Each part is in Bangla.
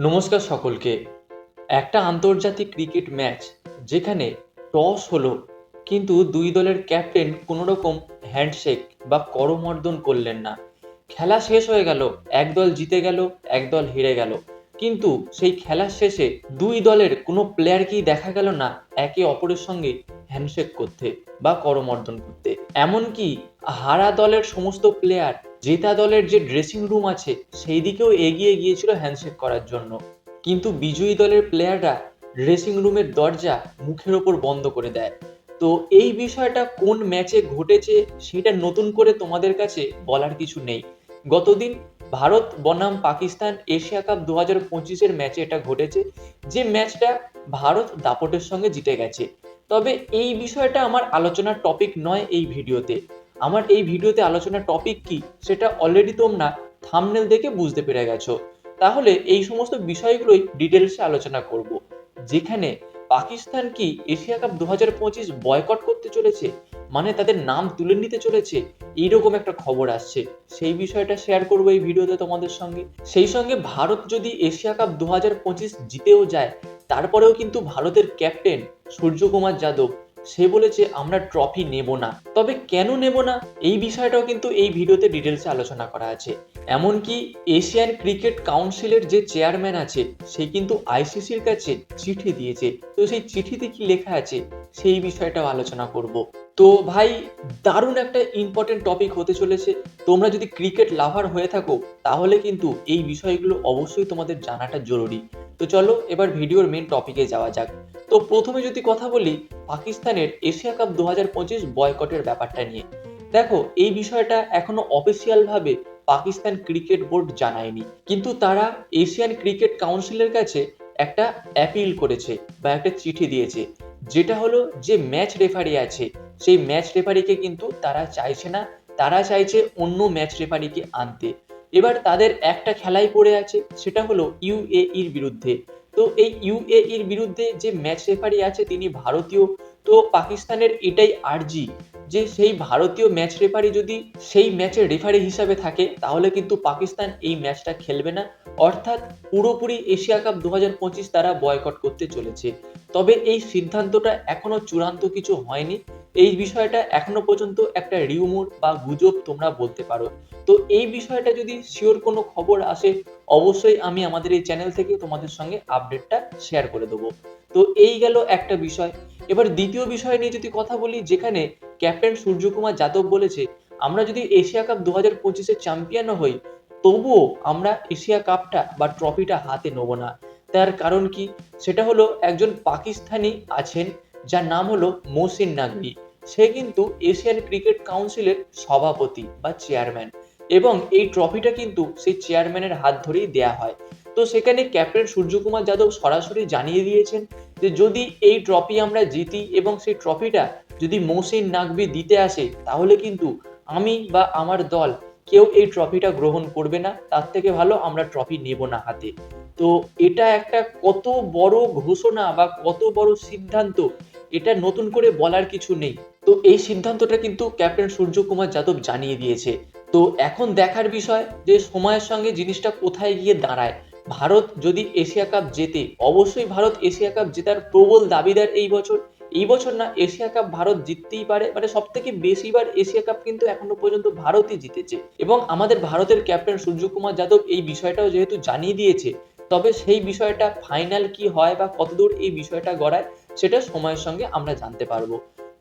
নমস্কার সকলকে। একটা আন্তর্জাতিক ক্রিকেট ম্যাচ যেখানে টস হলো, কিন্তু দুই দলের ক্যাপ্টেন কোনো রকম হ্যান্ডশেক বা করমর্দন করলেন না। খেলা শেষ হয়ে গেল, এক দল জিতে গেল, এক দল হেরে গেল। কিন্তু সেই খেলার শেষে দুই দলের কোনো প্লেয়ারকেই দেখা গেল না একে অপরের সঙ্গে হ্যান্ডশেক করতে বা করমর্দন করতে। এমনকি হারা দলের সমস্ত প্লেয়ার জেতা দলের যে ড্রেসিং রুম আছে সেই দিকেও এগিয়ে গিয়েছিল হ্যান্ডশেক করার জন্য। কিন্তু বিজয়ী দলের প্লেয়াররা ড্রেসিং রুমের দরজা মুখের ওপর বন্ধ করে দেয়। তো এই বিষয়টা কোন ম্যাচে ঘটেছে, সেটা নতুন করে তোমাদের কাছে বলার কিছু নেই। গতদিন ভারত, বনাম, পাকিস্তান, এশিয়া কাপ দু হাজার পঁচিশের ম্যাচে এটা ঘটেছে, যে ম্যাচটা ভারত দাপটের সঙ্গে জিতে গেছে। তবে এই বিষয়টা আমার আলোচনার টপিক নয় এই ভিডিওতে। আমার এই ভিডিওতে আলোচনার টপিক কি সেটা অলরেডি তোমরা থামনেল দেখে বুঝতে পেরে গেছো। তাহলে এই সমস্ত বিষয়গুলোই ডিটেলসে আলোচনা করব। যেখানে পাকিস্তান কি এশিয়া কাপ দু হাজার পঁচিশ বয়কট করতে চলেছে? মানে তাদের নাম তুলে নিতে চলেছে? এইরকম একটা খবর আসছে। সেই বিষয়টা শেয়ার করব এই ভিডিওতে তোমাদের সঙ্গে। সেই সঙ্গে ভারত যদি এশিয়া কাপ দু পঁচিশ জিতেও যায়, তারপরেও কিন্তু ভারতের ক্যাপ্টেন সূর্যকুমার যাদব সে বলেছে, আমরা ট্রফি নেব না। তবে কেন নেব না? এই বিষয়টাও কিন্তু এই ভিডিওতে ডিটেলসে আলোচনা করা আছে। এমনকি এশিয়ান ক্রিকেট কাউন্সিলের যে চেয়ারম্যান আছে, সে কিন্তু আইসিসির কাছে চিঠি দিয়েছে। তো সেই চিঠিতে কি লেখা আছে, সেই বিষয়টাও আলোচনা করব। তো ভাই, দারুণ একটা ইম্পর্টেন্ট টপিক হতে চলেছে। তোমরা যদি ক্রিকেট লাভার হয়ে থাকো, তাহলে কিন্তু এই বিষয়গুলো অবশ্যই তোমাদের জানাটা জরুরি। তো চলো এবার ভিডিওর মেন টপিকে যাওয়া যাক। তো প্রথমে যদি কথা বলি পাকিস্তানের এশিয়া কাপ দু পঁচিশ বয়কটের ব্যাপারটা নিয়ে। দেখো, এই বিষয়টা এখনও অফিসিয়াল ভাবে পাকিস্তান ক্রিকেট বোর্ড জানায়নি। কিন্তু তারা এশিয়ান ক্রিকেট কাউন্সিলের কাছে একটা অ্যাপিল করেছে বা একটা চিঠি দিয়েছে। যেটা হলো যে ম্যাচ রেফারি আছে, সেই ম্যাচ রেফারিকে কিন্তু তারা চাইছে না। তারা চাইছে অন্য ম্যাচ রেফারিকে আনতে। এবার তাদের একটা খেলাই পড়ে আছে, সেটা হলো ইউএইর বিরুদ্ধে। তো এই ইউএইর বিরুদ্ধে যে ম্যাচ রেফারি আছে, তিনি ভারতীয়। তো পাকিস্তানের এটাই আর্জি যে সেই ভারতীয় ম্যাচ রেফারি যদি সেই ম্যাচের রেফারি হিসাবে থাকে, তাহলে কিন্তু পাকিস্তান এই ম্যাচটা খেলবে না। অর্থাৎ পুরোপুরি এশিয়া কাপ দু হাজার পঁচিশ তারা বয়কট করতে চলেছে। তবে এই সিদ্ধান্তটা এখনও চূড়ান্ত কিছু হয়নি। এই বিষয়টা এখনও পর্যন্ত একটা রিউমোর বা গুজব তোমরা বলতে পারো। তো এই বিষয়টা যদি শিওর কোনো খবর আসে, অবশ্যই আমি আমাদের এই চ্যানেল থেকে তোমাদের সঙ্গে আপডেটটা শেয়ার করে দেবো। তো এই গেল একটা বিষয়। এবার দ্বিতীয় বিষয় নিয়ে যদি কথা বলি, যেখানে ক্যাপ্টেন সূর্যকুমার যাদব বলেছে, আমরা যদি এশিয়া কাপ দু হাজার পঁচিশের চ্যাম্পিয়নও হই, তবুও আমরা এশিয়া কাপটা বা ট্রফিটা হাতে নেব না। তার কারণ কি? সেটা হলো একজন পাকিস্তানি আছেন, যার নাম হলো মোসিন নাকভি সে কিন্তু এশিয়ান ক্রিকেট কাউন্সিলের সভাপতি বা চেয়ারম্যান এবং এই ট্রফিটা কিন্তু সেই চেয়ারম্যানের হাত ধরেই দেয়া হয়। তো সেখানে ক্যাপ্টেন সূর্যকুমার যাদব সরাসরি জানিয়ে দিয়েছেন যে যদি এই ট্রফি আমরা জিতি এবং সেই ট্রফিটা যদি মৌসিন নাকবি দিতে আসে, তাহলে কিন্তু আমি বা আমার দল কেউ এই ট্রফিটা গ্রহণ করবে না, তার থেকে ভালো আমরা ট্রফি নেব না হাতে। তো এটা একটা কত বড় ঘোষণা বা কত বড় সিদ্ধান্ত এটা নতুন করে বলার কিছু নেই। তো এই সিদ্ধান্তটা কিন্তু ক্যাপ্টেন সূর্যকুমার যাদব জানিয়ে দিয়েছে। তো এখন দেখার বিষয় যে সময়ের সঙ্গে জিনিসটা কোথায় গিয়ে দাঁড়ায়। ভারত যদি এশিয়া কাপ জেতে, অবশ্যই ভারত এশিয়া কাপ জেতার প্রবল দাবিদার এই বছর। এই বছর না, এশিয়া কাপ ভারত জিততেই পারে। মানে সব থেকে বেশিবার এশিয়া কাপ কিন্তু এখনও পর্যন্ত ভারতই জিতেছে। এবং আমাদের ভারতের ক্যাপ্টেন সূর্যকুমার যাদব এই বিষয়টাও যেহেতু জানিয়ে দিয়েছে, তবে সেই বিষয়টা ফাইনাল কি হয় বা কতদূর এই বিষয়টা গড়ায় সেটা সময়ের সঙ্গে আমরা জানতে পারব।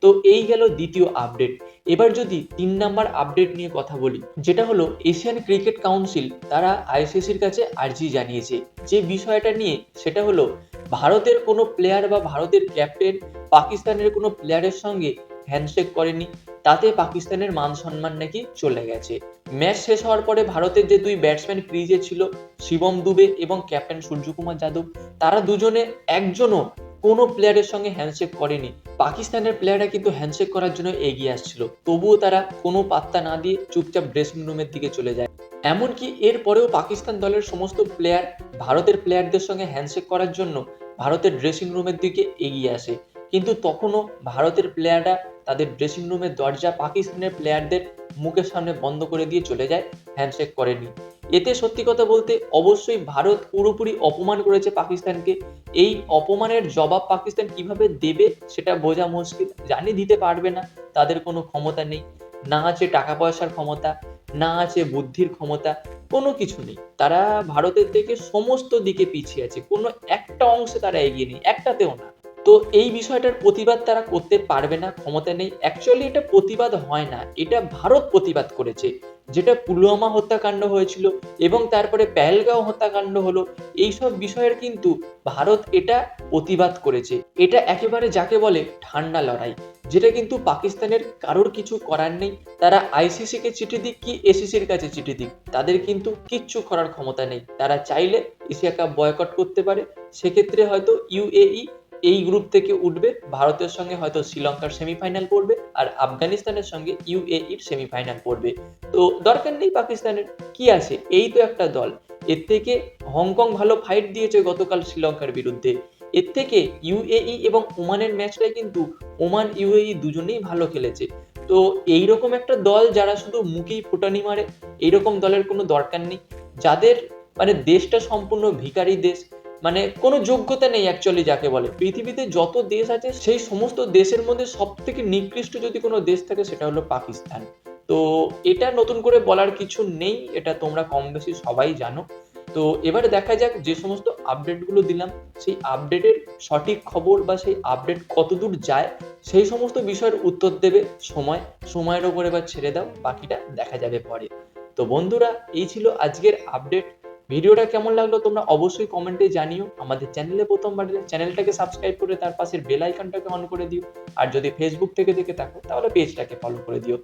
তো এই গেল দ্বিতীয় আপডেট এবার যদি তিন নাম্বার আপডেট নিয়ে কথা বলি, যেটা হলো এশিয়ান ক্রিকেট কাউন্সিল তারা আইসিসির কাছে আর্জি জানিয়েছে। যে বিষয়টা নিয়ে, সেটা হলো ভারতের কোনো প্লেয়ার বা ভারতের ক্যাপ্টেন পাকিস্তানের কোনো প্লেয়ারের সঙ্গে হ্যান্ডশেক করেনি। তাতে পাকিস্তানের মান সম্মান নাকি চলে গেছে। ম্যাচ শেষ হওয়ার পরে ভারতের যে দুই ব্যাটসম্যান ক্রিজে ছিল, শিবম দুবে এবং ক্যাপ্টেন সূর্যকুমার যাদব, তারা দুজনে একজনও কোনো প্লেয়ারের সঙ্গে হ্যান্ডশেক করেনি। পাকিস্তানের প্লেয়াররা কিন্তু হ্যান্ডশেক করার জন্য এগিয়ে আসছিল। তবুও তারা কোনো পাত্তা না দিয়ে চুপচাপ ড্রেসিং রুমের দিকে চলে যায়। এমনকি এরপরেও পাকিস্তান দলের সমস্ত প্লেয়ার ভারতের প্লেয়ারদের সঙ্গে হ্যান্ডশেক করার জন্য ভারতের ড্রেসিং রুমের দিকে এগিয়ে আসে। কিন্তু তখনও ভারতের প্লেয়াররা তাদের ড্রেসিং রুমের দরজা পাকিস্তানের প্লেয়ারদের মুখের সামনে বন্ধ করে দিয়ে চলে যায় হ্যান্ডশেক করেনি। এতে সত্যি কথা বলতে অবশ্যই ভারত পুরোপুরি অপমান করেছে পাকিস্তানকে। এই অপমানের জবাব পাকিস্তান কীভাবে দেবে সেটা বোঝা মুশকিল। জানি দিতে পারবে না, তাদের কোনো ক্ষমতা নেই। না আছে টাকা পয়সার ক্ষমতা, না আছে বুদ্ধির ক্ষমতা, কোনো কিছু নেই। তারা ভারতের থেকে সমস্ত দিকে পিছিয়ে আছে। কোনো একটা অংশে তারা এগিয়ে নেই, একটাতেও না। তো এই বিষয়টার প্রতিবাদ তারা করতে পারবে না, ক্ষমতা নেই। অ্যাকচুয়ালি এটা প্রতিবাদ হয় না, এটা ভারত প্রতিবাদ করেছে। যেটা পুলওয়ামা হত্যাকাণ্ড হয়েছিল এবং তারপরে পেহেলগাঁও হত্যাকাণ্ড হলো, এইসব বিষয়ের কিন্তু ভারত এটা প্রতিবাদ করেছে। এটা একেবারে যাকে বলে ঠান্ডা লড়াই, যেটা কিন্তু পাকিস্তানের কারোর কিছু করার নেই। তারা আইসিসি কে চিঠি দিক কি এসিসির কাছে চিঠি দিক, তাদের কিন্তু কিচ্ছু করার ক্ষমতা নেই। তারা চাইলে এশিয়া কাপ বয়কট করতে পারে, সেক্ষেত্রে হয়তো ইউএই এই গ্রুপ থেকে উঠবে, ভারতের সঙ্গে হয়তো শ্রীলঙ্কার সেমিফাইনাল পড়বে আর আফগানিস্তানের সঙ্গে ইউএইর সেমিফাইনাল পড়বে। তো দরকার নেই পাকিস্তানের, কি আছে? এই তো একটা দল। এর থেকে হংকং ভালো ফাইট দিয়েছে গতকাল শ্রীলঙ্কার বিরুদ্ধে। এর থেকে ইউএই এবং ওমানের ম্যাচটাই কিন্তু ওমান ইউএই দুজনেই ভালো খেলেছে। তো এইরকম একটা দল যারা শুধু মুখেই ফুটানি মারে, এইরকম দলের কোনো দরকার নেই। যাদের মানে দেশটা সম্পূর্ণ ভিখারি দেশ মানে কোনো যোগ্যতা নেই অ্যাকচুয়ালি যাকে বলে। পৃথিবীতে যত দেশ আছে, সেই সমস্ত দেশের মধ্যে সব থেকে নিকৃষ্ট যদি কোনো দেশ থাকে, সেটা হলো পাকিস্তান। তো এটা নতুন করে বলার কিছু নেই, এটা তোমরা কম বেশি সবাই জানো। তো এবারে দেখা যাক যে সমস্ত আপডেটগুলো দিলাম, সেই আপডেটের সঠিক খবর বা সেই আপডেট কতদূর যায়, সেই সমস্ত বিষয়ের উত্তর দেবে। সময়, সময়ের ওপর এবার ছেড়ে দাও, বাকিটা দেখা যাবে পরে। তো বন্ধুরা, এই ছিল আজকের আপডেট ভিডিওটা কেমন লাগল তোমরা অবশ্যই কমেন্টে জানিও। আমাদের চ্যানেলে প্রথমবার চ্যানেলটাকে সাবস্ক্রাইব করে তার পাশের বেল আইকনটাকে অন করে দিও। আর যদি ফেসবুক থেকে দেখে থাকো, তাহলে পেজটাকে ফলো করে দিও।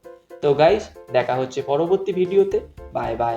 তো গাইস দেখা হচ্ছে পরবর্তী ভিডিওতে বাই বাই